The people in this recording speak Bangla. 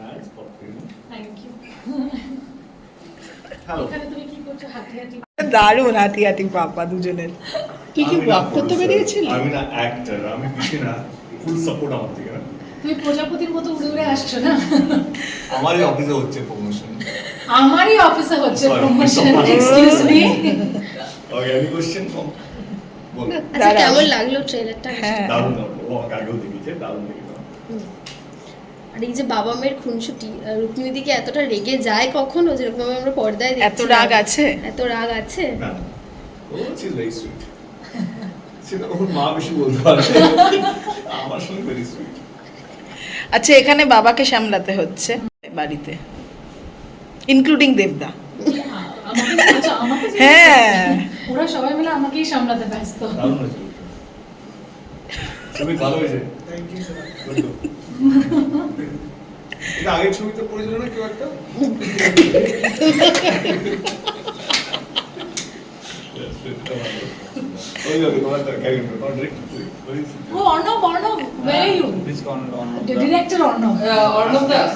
Nice perfume. থ্যাংক ইউ এখানে তুমি কি করছ? হাঁটি হাঁটি দারুণ হাতি হাতি পাপা দুজনের। তুই কি আমি করতে বেরিয়েছিলি? আমি না অ্যাক্টর আমি বেশি না ফুল সাপোর্ট আমার থেকে না তুমি প্রজাপতির মতো উড়ে উড়ে আসছো না? আমারই অফিসে হচ্ছে প্রমোশন আমারই অফিসে হচ্ছে promotion. Excuse me okay any question আচ্ছা কেমন লাগল ট্রেলারটা দারুণ দারুণ ও আমাকে আগেও দেখিয়েছে দারুণ দেখে আর এই যে বাবা মেয়ের খুনসুটি রুক্মিণীদিকে এতটা রেগে যায় কখনো যেরকম আমরা পর্দায় দেখছি এত রাগ আছে এত রাগ আছে না না। ও ইজ ভেরি সুইট সেটা ওর মা বেশি বলতে পারে আমার সঙ্গে ভেরি সুইট আচ্ছা এখানে বাবাকে সামলাতে হচ্ছে বাড়িতে ইনক্লুডিং দেবদা। হ্যাঁ। ওরা সবাই মিলে আমাকেই সামলাতে ব্যস্ত। ছবি ভালো হয়েছে। থ্যাংক ইউ স্যার আগের ছবিতে পড়েছিল না কেউ একটা? অর্ণব ডিরেক্টর দাস